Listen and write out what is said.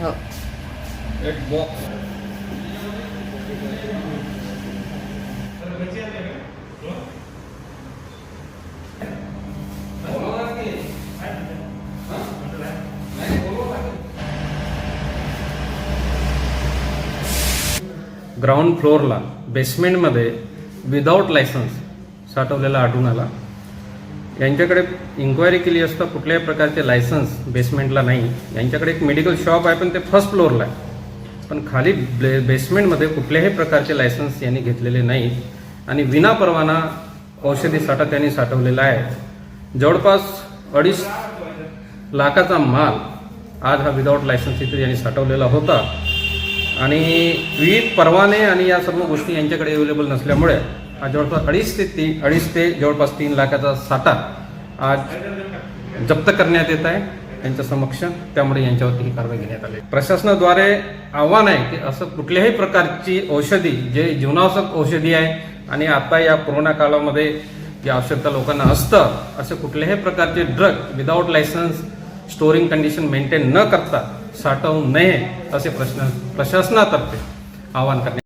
हो. एक box ground फ्लोअरला बेसमेंटमध्ये विदाऊट लायसन्स साठवलेला आढळून आला. यांच्याकडे इन्क्वायरी केली असता कुठल्याही प्रकारचे लायसन्स बेसमेंटला नाही. यांच्याकडे एक मेडिकल शॉप आहे पण ते फर्स्ट फ्लोअरला आहे. पण खाली बे बेसमेंटमध्ये कुठल्याही प्रकारचे लायसन्स यांनी घेतलेले नाहीत. आणि विनापरवाना औषधी साठा त्यांनी साठवलेला आहे. जवळपास अडीच लाखाचा माल आज हा विदाऊट लायसन्स इथे यांनी साठवलेला होता. आणि विविध परवाने आणि या सर्व गोष्टी यांच्याकडे अवेलेबल नसल्यामुळे जवळपास अडीच ते तीन अडीच ते जवळपास तीन लाखाचा साठा आज जप्त करण्यात येत आहे त्यांच्या समक्ष. त्यामुळे यांच्यावरती ही कारवाई घेण्यात आली. प्रशासनाद्वारे आव्हान आहे की असं कुठल्याही प्रकारची औषधी जे जीवनावश्यक औषधी आहे आणि आता या कोरोना काळामध्ये जी आवश्यकता लोकांना असतं असे कुठल्याही प्रकारचे drug without license storing condition maintain न करता साठवू नये असे प्रश्न प्रशासनातर्फे आवाहन करण्यात